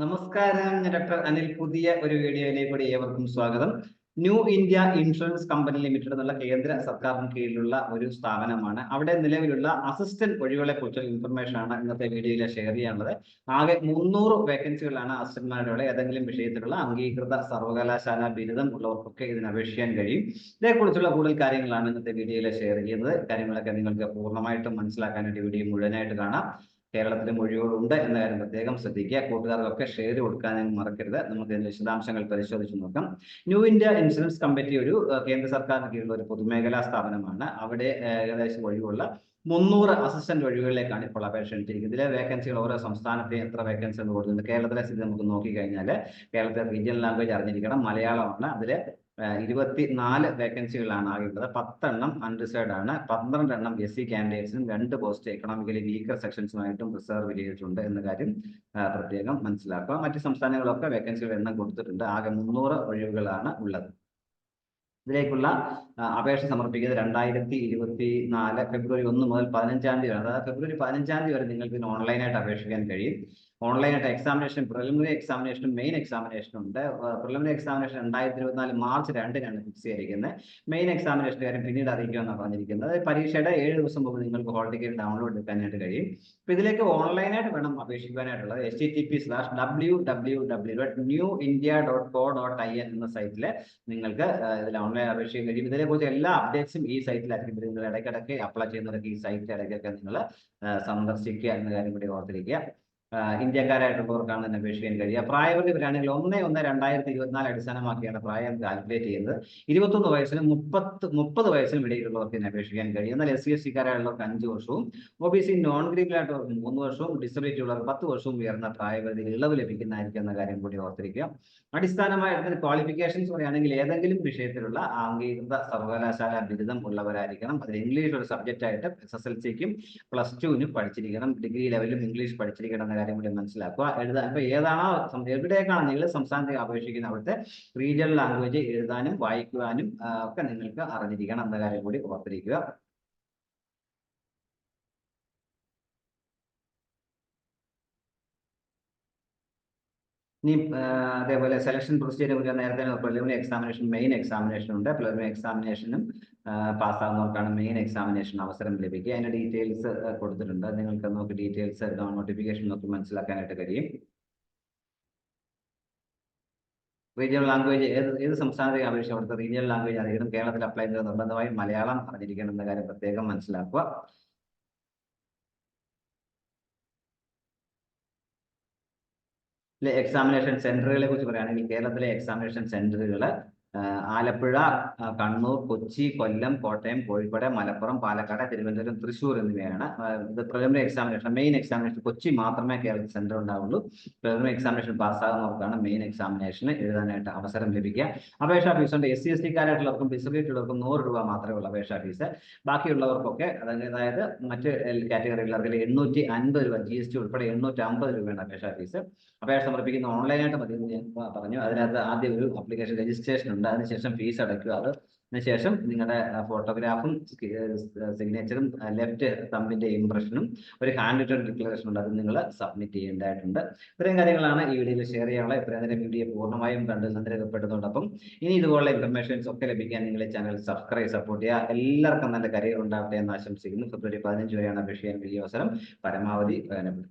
നമസ്കാരം ഞാൻ ഡോക്ടർ അനിൽ. പുതിയ ഒരു വീഡിയോയിലേക്ക് കൂടി ഏവർക്കും സ്വാഗതം. New India insurance company limited എന്നുള്ള കേന്ദ്ര സർക്കാരിന് കീഴിലുള്ള ഒരു സ്ഥാപനമാണ്. അവിടെ നിലവിലുള്ള അസിസ്റ്റന്റ് ഒഴിവുകളെ കുറിച്ചുള്ള ഇൻഫർമേഷൻ ആണ് ഇന്നത്തെ വീഡിയോയിൽ ഷെയർ ചെയ്യാനുള്ളത്. ആകെ മുന്നൂറ് വേക്കൻസികളാണ് അസിസ്റ്റന്റ്മാരുടെ ഏതെങ്കിലും വിഷയത്തിലുള്ള അംഗീകൃത സർവകലാശാല ബിരുദം ഉള്ളവർക്കൊക്കെ ഇതിന് അപേക്ഷിക്കാൻ കഴിയും. ഇതേക്കുറിച്ചുള്ള കൂടുതൽ കാര്യങ്ങളാണ് ഇന്നത്തെ വീഡിയോയിൽ ഷെയർ ചെയ്യുന്നത്. കാര്യങ്ങളൊക്കെ നിങ്ങൾക്ക് പൂർണമായിട്ടും മനസ്സിലാക്കാനായിട്ട് വീഡിയോ മുഴുവനായിട്ട് കാണാം. കേരളത്തിലും മൊഴിയോടുണ്ട് എന്ന കാര്യം പ്രത്യേകം ശ്രദ്ധിക്കുക. കൂട്ടുകാർക്കൊക്കെ ഷെയർ കൊടുക്കാനും മറക്കരുത്. നമുക്ക് ഇതിന്റെ വിശദാംശങ്ങൾ പരിശോധിച്ച് നോക്കാം. ന്യൂ ഇന്ത്യ ഇൻഷുറൻസ് കമ്പനി ഒരു കേന്ദ്ര സർക്കാരിന് കീഴിലുള്ള ഒരു പൊതുമേഖലാ സ്ഥാപനമാണ്. അവിടെ ഏകദേശം ഒഴിവുള്ള മുന്നൂറ് അസിസ്റ്റന്റ് ഒഴിവുകളിലേക്കാണ് ഇപ്പോൾ അപേക്ഷ ക്ഷണിച്ചിരിക്കുന്നത് ഇതിലെ വേക്കൻസികൾ ഓരോ സംസ്ഥാനത്തെയും എത്ര വേക്കൻസി എന്ന് കൊടുക്കുന്നുണ്ട്. കേരളത്തിലെ സ്ഥിതി നമുക്ക് നോക്കിക്കഴിഞ്ഞാൽ കേരളത്തിലെ റീജിയണൽ ലാംഗ്വേജ് അറിഞ്ഞിരിക്കണം. മലയാളമാണ്. അതിൽ ഇരുപത്തി നാല് വേക്കൻസികളാണ് ആകേണ്ടത് പത്തെണ്ണം അൺറിസേർഡ് ആണ്. പന്ത്രണ്ട് എണ്ണം എസ് സി കാൻഡിഡേറ്റ്സിനും രണ്ട് പോസ്റ്റ് എക്കണോമിക്കലി വീക്കർ സെക്ഷൻസുമായിട്ടും റിസർവ് ചെയ്തിട്ടുണ്ട് എന്ന കാര്യം പ്രത്യേകം മനസ്സിലാക്കുക. മറ്റ് സംസ്ഥാനങ്ങളൊക്കെ വേക്കൻസികൾ എണ്ണം കൊടുത്തിട്ടുണ്ട്. ആകെ മുന്നൂറ് ഒഴിവുകളാണ് ഉള്ളത്. ഇതിലേക്കുള്ള അപേക്ഷ സമർപ്പിക്കുന്നത് രണ്ടായിരത്തി ഇരുപത്തി നാല് ഫെബ്രുവരി ഒന്ന് മുതൽ പതിനഞ്ചാം തീയതി വരെ. അതായത് ഫെബ്രുവരി പതിനഞ്ചാം തീയതി വരെ നിങ്ങൾക്ക് ഇതിന് ഓൺലൈനായിട്ട് അപേക്ഷിക്കാൻ കഴിയും. ഓൺലൈനായിട്ട് എക്സാമിനേഷൻ പ്രിലിമിനറി എക്സാമിനേഷനും മെയിൻ എക്സാമിനേഷനും ഉണ്ട്. പ്രിലിമിനറി എക്സാമിനേഷൻ രണ്ടായിരത്തി ഇരുപത്തിനാല് മാർച്ച് രണ്ടിനാണ് ഫിക്സ് ചെയ്തിരിക്കുന്നത്. മെയിൻ എക്സാമിനേഷൻ കാര്യം പിന്നീട് അറിയിക്കുമെന്നാണ് പറഞ്ഞിരിക്കുന്നത്. പരീക്ഷയുടെ ഏഴ് ദിവസം മുമ്പ് നിങ്ങൾക്ക് ഹോൾ ടിക്കറ്റ് ഡൗൺലോഡ് എടുക്കാനായിട്ട് കഴിയും. അപ്പോൾ ഇതിലേക്ക് ഓൺലൈനായിട്ട് വേണം അപേക്ഷിക്കാനായിട്ടുള്ളത് H T P slash W W W dot new India dot co dot I N എന്ന സൈറ്റിൽ നിങ്ങൾക്ക് ഇതിൽ ഓൺലൈൻ അപേക്ഷിക്കാൻ കഴിയും ഇതിനെക്കുറിച്ച് എല്ലാ അപ്ഡേറ്റ്സും ഈ സൈറ്റിലായിരിക്കും നിങ്ങൾ ഇടയ്ക്കിടയ്ക്ക് അപ്ലൈ ചെയ്യുന്നവരൊക്കെ ഈ സൈറ്റ് ഇടയ്ക്കൊക്കെ നിങ്ങൾ സന്ദർശിക്കുക എന്ന കാര്യം കൂടി ഓർത്തിരിക്കുക. ഇന്ത്യക്കാരായിട്ടുള്ളവർക്കാണ് ഇതിന് അപേക്ഷിക്കാൻ കഴിയുക. പ്രായപരിധി വരികയാണെങ്കിൽ ഒന്ന് ഒന്ന് രണ്ടായിരത്തി ഇരുപത്തിനാല് അടിസ്ഥാനമാക്കിയാണ് പ്രായം കാൽക്കുലേറ്റ് ചെയ്യുന്നത്. ഇരുപത്തൊന്ന് വയസ്സിനും മുപ്പത്ത് മുപ്പത് വയസ്സിനും ഇടയിലുള്ളവർക്ക് തന്നെ അപേക്ഷിക്കാൻ കഴിയും. എന്നാൽ എസ് സി എസ് സിക്കാരായുള്ളവർക്ക് അഞ്ച് വർഷവും ഒ ബി സി നോൺ ഗ്രീബിലായിട്ടുള്ളവർക്ക് മൂന്ന് വർഷവും ഡിസബിലിറ്റി ഉള്ളവർക്ക് പത്ത് വർഷവും ഉയർന്ന പ്രായപരിധിയിൽ ഇളവ് ലഭിക്കുന്നതായിരിക്കും എന്ന കാര്യം കൂടി ഓർത്തിരിക്കുക. അടിസ്ഥാനമായ ക്വാളിഫിക്കേഷൻസ് പറയുകയാണെങ്കിൽ ഏതെങ്കിലും വിഷയത്തിലുള്ള അംഗീകൃത സർവകലാശാല ബിരുദം ഉള്ളവരായിരിക്കണം. അതിൽ ഇംഗ്ലീഷ് ഒരു സബ്ജക്റ്റ് ആയിട്ട് എസ് എസ് എൽ സിക്കും പ്ലസ് ടുവിനും പഠിച്ചിരിക്കണം. ഡിഗ്രി ലെവലിലും ഇംഗ്ലീഷ് പഠിച്ചിരിക്കണം എന്ന കാര്യം കൂടി മനസ്സിലാക്കുക. എഴുതാൻ ഇപ്പൊ ഏതാണോ എവിടേക്കാണ് നിങ്ങൾ സംസ്ഥാനത്തേക്ക് അപേക്ഷിക്കുന്ന അവിടുത്തെ റീജിയണൽ ലാംഗ്വേജ് എഴുതാനും വായിക്കുവാനും ഒക്കെ നിങ്ങൾക്ക് അറിഞ്ഞിരിക്കണം എന്ന കാര്യം കൂടി ഓർത്തിരിക്കുക. ഇനി അതേപോലെ സെലക്ഷൻ പ്രൊസീജിയറെ കുറിച്ച് നേരത്തെ പ്രിലിമിനറി എക്സാമിനേഷൻ മെയിൻ എക്സാമിനേഷൻ ഉണ്ട്. പ്രിലിമിനറി എക്സാമിനേഷനും പാസ്സാകുന്നവർക്കാണ് മെയിൻ എക്സാമിനേഷൻ അവസരം ലഭിക്കുക. അതിന്റെ ഡീറ്റെയിൽസ് കൊടുത്തിട്ടുണ്ട്. നിങ്ങൾക്ക് നോക്കി ഡീറ്റെയിൽസ് നോട്ടിഫിക്കേഷൻ നോക്കി മനസ്സിലാക്കാനായിട്ട് കഴിയും. റീജിയണൽ ലാംഗ്വേജ് ഏത് ഏത് സംസ്ഥാനത്തേക്ക് അപേക്ഷ അവിടുത്തെ റീജിയണൽ ലാംഗ്വേജ് അറിയണം. കേരളത്തിൽ അപ്ലൈ ചെയ്ത് നിർബന്ധമായും മലയാളം അറിഞ്ഞിരിക്കണം എന്ന കാര്യം പ്രത്യേകം മനസ്സിലാക്കുക. എക്സാമിനേഷൻ സെന്ററുകളെ കുറിച്ച് പറയുകയാണെങ്കിൽ കേരളത്തിലെ എക്സാമിനേഷൻ സെന്ററുകൾ ആലപ്പുഴ കണ്ണൂർ കൊച്ചി കൊല്ലം കോട്ടയം കോഴിക്കോട് മലപ്പുറം പാലക്കാട് തിരുവനന്തപുരം തൃശ്ശൂർ എന്നിവയാണ്. ഇത് preliminary examination main examination Kochi മാത്രമേ കേരളത്തിൽ സെന്റർ ഉണ്ടാവുള്ളൂ. പ്രിലിമിനറി എക്സാമിനേഷൻ പാസ്സാകുന്നവർക്കാണ് മെയിൻ എക്സാമിനേഷന് എഴുതാനായിട്ട് അവസരം ലഭിക്കുക. അപേക്ഷാ ഫീസ് ഉണ്ട്. എസ് സി എസ് ടിക്കാരായിട്ടുള്ളവർക്കും ഡിസബിലിറ്റി ഉള്ളവർക്കും നൂറ് രൂപ മാത്രമേ ഉള്ളൂ അപേക്ഷാ ഫീസ് ബാക്കിയുള്ളവർക്കൊക്കെ അതായത് മറ്റ് കാറ്റഗറിയിലുള്ളവർക്ക് എണ്ണൂറ്റി അൻപത് രൂപ ജി എസ് ടി ഉൾപ്പെടെ എണ്ണൂറ്റി അമ്പത് രൂപയാണ് അപേക്ഷാ ഫീസ് അപേക്ഷ സമർപ്പിക്കുന്ന ഓൺലൈനായിട്ട് മതി ഞാൻ പറഞ്ഞു അതിനകത്ത് ആദ്യം ഒരു അപ്ലിക്കേഷൻ രജിസ്ട്രേഷൻ ഉണ്ട്. അതിനുശേഷം ഫീസ് അടയ്ക്കുക. അത് അതിനുശേഷം നിങ്ങളുടെ ഫോട്ടോഗ്രാഫും സിഗ്നേച്ചറും ലെഫ്റ്റ് തമ്പിന്റെ ഇംപ്രഷനും ഒരു ഹാൻഡ് റിട്ടേൺ ഡിക്ലറേഷൻ ഉണ്ട്. അത് നിങ്ങൾ സബ്മിറ്റ് ചെയ്യേണ്ടതായിട്ടുണ്ട്. ഇത്രയും കാര്യങ്ങളാണ് ഈ വീഡിയോയിൽ ഷെയർ ചെയ്യാനുള്ള ഇത്രയും നേരം വീഡിയോ പൂർണമായും കണ്ട് സന്ദർഭപ്പെടുന്നതോടൊപ്പം ഇനി ഇതുപോലുള്ള ഇൻഫർമേഷൻസ് ഒക്കെ ലഭിക്കാൻ നിങ്ങൾ ചാനൽ സബ്സ്ക്രൈബ് സപ്പോർട്ട് ചെയ്യുക. എല്ലാവർക്കും നല്ല കരിയർ ഉണ്ടാവട്ടെ എന്ന് ആശംസിക്കുന്നു. ഫെബ്രുവരി പതിനഞ്ച് വരെയാണ് അപേക്ഷിക്കാൻ വലിയ അവസരം. പരമാവധി പ്രയോജനപ്പെടുത്തുക